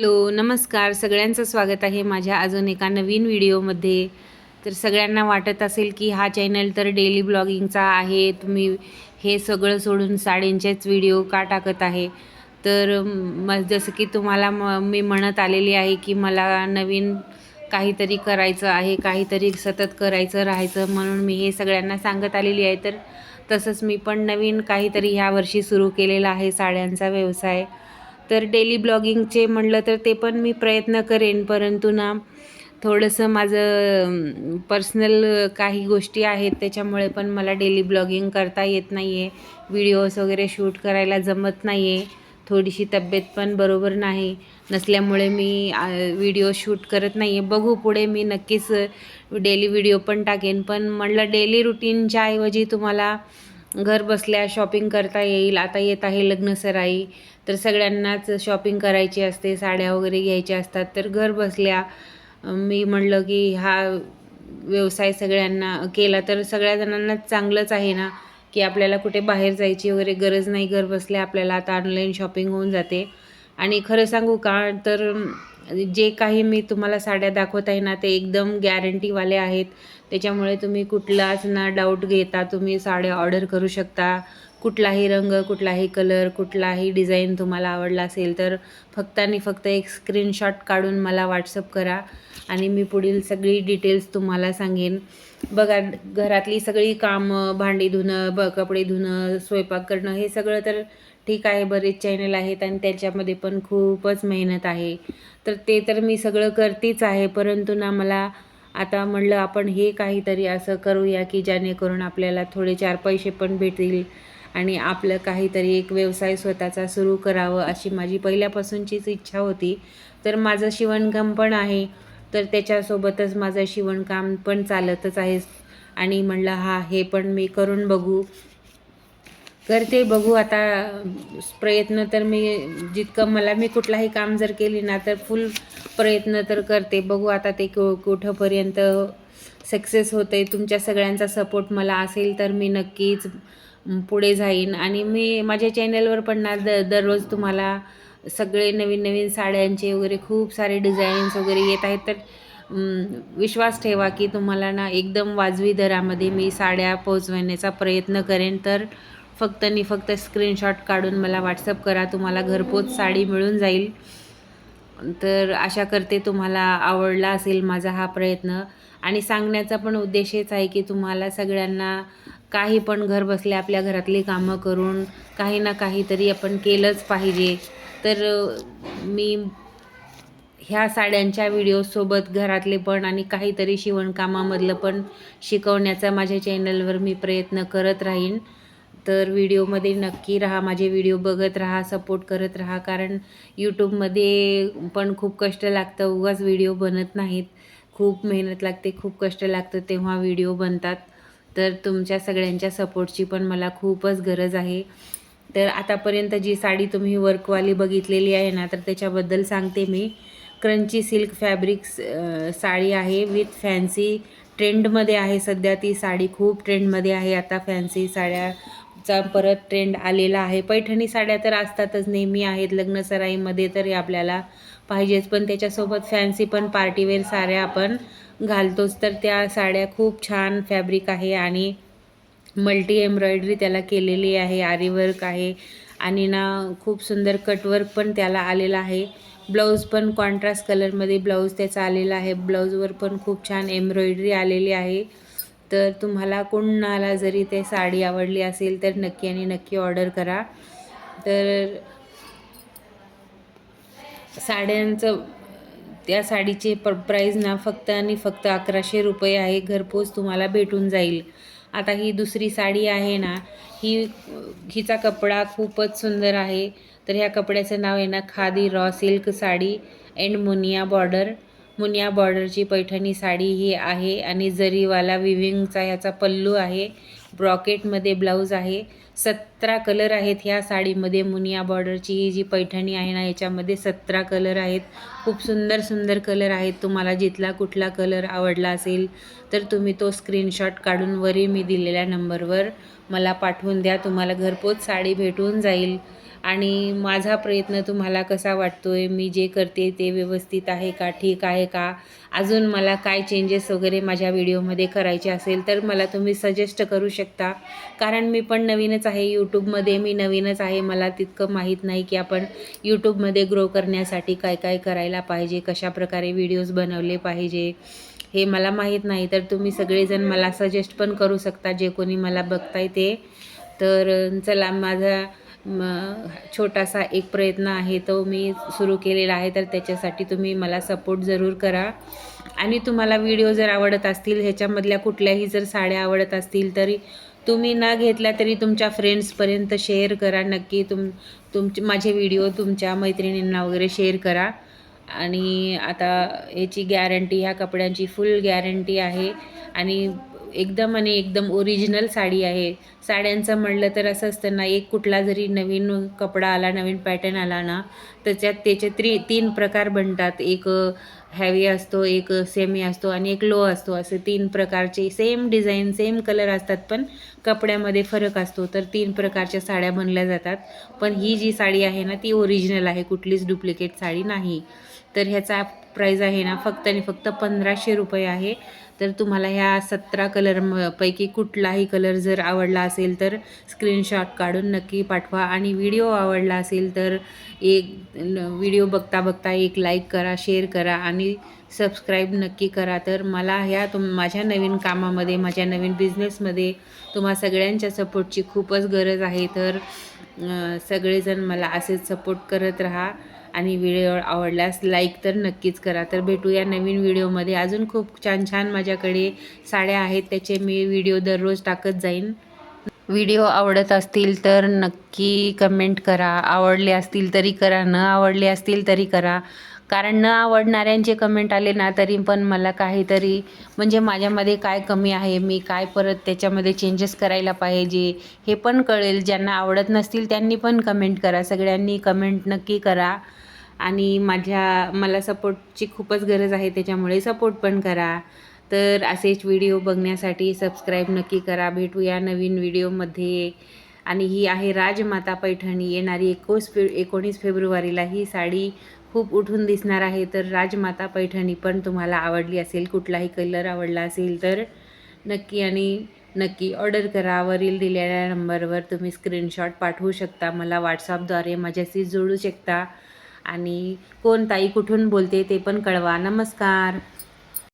Hello नमस्कार. सगळ्यांचं स्वागत आहे माझ्या अजून एका नवीन व्हिडिओमध्ये. तर सगळ्यांना वाटत असेल की हा चॅनल तर डेली ब्लॉगिंगचा आहे. तुम्ही हे सगळं सोडून साडींचेच व्हिडिओ का टाकत आहे? तर म जसं की तुम्हाला म मी म्हणत आलेली आहे की मला नवीन काहीतरी करायचं आहे काहीतरी सतत करायचं राहायचं म्हणून मी हे सगळ्यांना सांगत आलेली आहे. तर तसंच मी पण नवीन काहीतरी ह्या वर्षी सुरू केलेला आहे साड्यांचा व्यवसाय. तर डेली ब्लॉगिंगचे म्हटलं तर ते पण मी प्रयत्न करेन. परंतु ना थोडंसं माझं पर्सनल काही गोष्टी आहेत त्याच्यामुळे पण मला डेली ब्लॉगिंग करता येत नाही आहे व्हिडिओज वगैरे शूट करायला जमत नाही आहे थोडीशी तब्येत पण बरोबर नाही. नसल्यामुळे मी व्हिडिओ शूट करत नाही आहे बघू पुढे मी नक्कीच डेली व्हिडिओ पण टाकेन. पण म्हटलं डेली रुटीनच्या ऐवजी तुम्हाला घर बसल्या शॉपिंग करता येईल. आता येत आहे लग्नसराई तर सगळ्यांनाच शॉपिंग करायची असते साड्या वगैरे घ्यायच्या असतात. तर घर बसल्या मी म्हणलं की हा व्यवसाय सगळ्यांना केला तर सगळ्या जणांनाच चांगलंच आहे ना की आपल्याला कुठे बाहेर जायची वगैरे गरज नाही. घर बसल्या आपल्याला आता ऑनलाईन शॉपिंग होऊन जाते. आणि खरं सांगू का तर जे काही मी तुम्हाला साड्या दाखवत आहे ना ते एकदम गॅरंटीवाले आहेत. त्याच्यामुळे तुम्ही कुठलाच ना डाऊट घेता तुम्ही साड्या ऑर्डर करू शकता. कुठलाही रंग कुठलाही कलर कुठलाही डिझाईन तुम्हाला आवडला असेल तर फक्त आणि फक्त एक स्क्रीनशॉट काढून मला व्हॉट्सअप करा आणि मी पुढील सगळी डिटेल्स तुम्हाला सांगेन. बघा घरातली सगळी कामं भांडी धुणं ब कपडे धुणं स्वयंपाक करणं हे सगळं तर ठीक आहे बरेच चॅनल आहेत आणि त्याच्यामध्ये पण खूपच मेहनत आहे. तर ते तर मी सगळं करतेच आहे परंतु ना मला आता म्हणलं आपण हे काहीतरी असं करूया की जेणेकरून आपल्याला थोडे चार पैसे पण भेटतील आणि आपलं काहीतरी एक व्यवसाय स्वतःचा सुरू करावं अशी माझी पहिल्यापासूनचीच इच्छा होती. तर माझं शिवणकाम पण आहे तर त्याच्यासोबतच माझं शिवणकाम पण चालतच आहे. आणि म्हणलं हा हे पण मी करून बघू. करते बघू आता प्रयत्न तर मी जितकं मला मी कुठलाही काम जर केली ना तर फुल प्रयत्न तर करते. बघू आता ते कु कुठंपर्यंत सक्सेस होते आहे तुमच्या सगळ्यांचा सपोर्ट मला असेल तर मी नक्कीच पुढे जाईन. आणि मी माझ्या चॅनलवर पण ना द दररोज तुम्हाला सगळे नवीन नवीन साड्यांचे वगैरे खूप सारे डिझाईन्स वगैरे येत आहेत. तर विश्वास ठेवा की तुम्हाला ना एकदम वाजवी दरामध्ये मी साड्या पोचवण्याचा प्रयत्न करेन. तर फक्त आणि फक्त स्क्रीनशॉट काढून मला व्हॉट्सअप करा तुम्हाला घरपोच साडी मिळून जाईल. तर आशा करते तुम्हाला आवडला असेल माझा हा प्रयत्न. आणि सांगण्याचा पण उद्देश हेच आहे की तुम्हाला सगळ्यांना काही पण घर बसल्या आपल्या घरातली कामं करून काही ना काहीतरी आपण केलंच पाहिजे. तर मी ह्या साड्यांच्या व्हिडिओसोबत घरातले पण आणि काहीतरी शिवणकामामधलं पण शिकवण्याचा माझ्या चॅनलवर मी प्रयत्न करत राहीन. तर व्हिडिओमध्ये नक्की राहा माझे व्हिडिओ बघत राहा सपोर्ट करत राहा. कारण यूट्यूबमध्ये पण खूप कष्ट लागतं. उगाच व्हिडिओ बनत नाहीत. खूप मेहनत लागते खूप कष्ट लागतं तेव्हा व्हिडिओ बनतात. तर तुमच्या सगळ्यांच्या सपोर्टची पण मला खूपच गरज आहे. तर आतापर्यंत जी साडी तुम्ही वर्कवाली बघितलेली आहे ना तर त्याच्याबद्दल सांगते मी. क्रंची सिल्क फॅब्रिक साडी आहे विथ फॅन्सी ट्रेंडमध्ये आहे सध्या ती साडी. खूप ट्रेंडमध्ये आहे आता फॅन्सी साड्या. चा परत ट्रेंड आलेला आहे. पैठणी साड्या तर असतातच नेहमी आहेत लग्नसराईमध्ये तरी आपल्याला पाहिजेच. पण त्याच्यासोबत फॅन्सी पण पार्टीवेअर साड्या आपण घालतोच. तर त्या साड्या खूप छान फॅब्रिक आहे आणि मल्टी एम्ब्रॉयडरी त्याला केलेली आहे. आरीवर्क आहे आणि ना खूप सुंदर कटवर्क पण त्याला आलेला आहे. ब्लाऊज पण कॉन्ट्रास्ट कलरमध्ये ब्लाऊज त्याचा आलेला आहे. ब्लाऊजवर पण खूप छान एम्ब्रॉयडरी आलेली आहे. तर तुम्हाला कोणाला जरी ते साडी आवडली असेल तर नक्की आणि नक्की ऑर्डर करा. तर साड्यांचं त्या साडीचे प प्राईज ना फक्त आणि फक्त अकराशे रुपये आहे. घरपोच तुम्हाला भेटून जाईल. आता ही दुसरी साडी आहे ना ही हिचा कपडा खूपच सुंदर आहे. तर ह्या कपड्याचं नाव आहे ना khadi raw silk sari and Muniya border. Muniya बॉर्डरची Paithani sari ही आहे आणि जरीवाला विविंगचा याचा पल्लू आहे. ब्रॉकेटमध्ये ब्लाऊज आहे. सतरा कलर आहेत ह्या साडीमध्ये मुनिया बॉर्डरची ही जी पैठणी आहे ना याच्यामध्ये सतरा कलर आहेत. खूप सुंदर सुंदर कलर आहेत. तुम्हाला जिथला कुठला कलर आवडला असेल तर तुम्ही तो स्क्रीनशॉट काढून वरी मी दिलेल्या नंबरवर मला पाठवून द्या. तुम्हाला घरपोच साडी भेटून जाईल. आणि माझा प्रयत्न तुम्हाला कसा वाटतो आहे मी जे करते ते व्यवस्थित आहे का? ठीक आहे का? अजून मला काय चेंजेस वगैरे माझ्या व्हिडिओमध्ये करायचे असेल तर मला तुम्ही सजेस्ट करू शकता. कारण मी पण नवीनच आहे यूट्यूबमध्ये मी नवीनच आहे. मला तितकं माहीत नाही की आपण यूट्यूबमध्ये ग्रो करण्यासाठी काय काय करायला पाहिजे? कशाप्रकारे व्हिडिओज बनवले पाहिजे? हे मला माहीत नाही. तर तुम्ही सगळेजण मला सजेस्ट पण करू शकता. जे कोणी मला बघताय ते. तर चला माझा छोटासा एक प्रयत्न आहे तो मी सुरू केलेला आहे तर त्याच्यासाठी तुम्ही मला सपोर्ट जरूर करा. आणि तुम्हाला व्हिडिओ जर आवडत असतील ह्याच्यामधल्या कुठल्याही जर साड्या आवडत असतील तरी तुम्ही न घेतल्या तरी तुमच्या फ्रेंड्सपर्यंत शेअर करा. नक्की तुम तुमचे माझे व्हिडिओ तुमच्या मैत्रिणींना वगैरे शेअर करा. आणि आता याची गॅरंटी ह्या कपड्यांची फुल गॅरंटी आहे. आणि एकदम आणि एकदम ओरिजिनल साडी आहे. साड्यांचं म्हणलं तर असं असतं ना एक कुठला जरी नवीन कपडा आला नवीन पॅटर्न आला ना त्याच्यात त्याचे त्री तीन प्रकार बनतात. एक हॅवी असतो एक सेमी असतो आणि एक लो असतो. असे तीन प्रकारचे सेम डिझाईन सेम कलर असतात पण कपड्यामध्ये फरक असतो. तर तीन प्रकारच्या साड्या बनल्या जातात. पण ही जी साडी आहे ना ती ओरिजिनल आहे. कुठलीच डुप्लिकेट साडी नाही. तर ह्याचा प्राईज आहे ना फक्त आणि फक्त पंधराशे रुपये आहे. तर तुम्हाला ह्या सतरा कलर म पैकी कुठलाही कलर जर आवडला असेल तर स्क्रीनशॉट काढून नक्की पाठवा. आणि व्हिडिओ आवडला असेल तर एक व्हिडिओ बघता बघता एक लाईक करा शेअर करा आणि सबस्क्राईब नक्की करा. तर मला ह्या तुम माझ्या नवीन कामामध्ये माझ्या नवीन बिझनेसमध्ये तुम्हा सगळ्यांच्या सपोर्टची खूपच गरज आहे. तर सगळेजण मला असेच सपोर्ट करत राहा. आणि व्हिडिओ आवडल्यास लाईक तर नक्कीच करा. तर भेटूया नवीन व्हिडिओमध्ये अजून खूप छान छान माझ्याकडे साड्या आहेत त्याचे मी व्हिडिओ दररोज टाकत जाईन. व्हिडिओ आवडत असतील तर नक्की कमेंट करा. आवडले असतील तरी करा. न आवडले असतील तरी करा. कारण न आवडणाऱ्यांचे कमेंट आले ना तरी पण मला काहीतरी म्हणजे माझ्यामध्ये काय कमी आहे मी काय परत त्याच्यामध्ये चेंजेस करायला पाहिजे हे पण कळेल. ज्यांना आवडत नसतील त्यांनी पण कमेंट करा. सगळ्यांनी कमेंट नक्की करा. आणि माझ्या मला सपोर्टची खूपच गरज आहे त्याच्यामुळे सपोर्ट पण करा. तर असेच व्हिडिओ बघण्यासाठी सबस्क्राईब नक्की करा. भेटूया नवीन व्हिडिओमध्ये आणि ही आहे राजमाता पैठणी. येणारी एकोस फे एकोणीस फेब्रुवारीला ही साडी खूप उठून दिसणार आहे. तर राजमाता पैठणी पण तुम्हाला आवडली असेल कुठलाही कलर आवडला असेल तर नक्की आणि नक्की ऑर्डर करा. वरील दिलेल्या नंबरवर तुम्ही स्क्रीनशॉट पाठवू शकता. मला व्हॉट्सअपद्वारे माझ्याशी जोडू शकता. आणि कोण ताई कुठून बोलते ते पण कळवा. नमस्कार.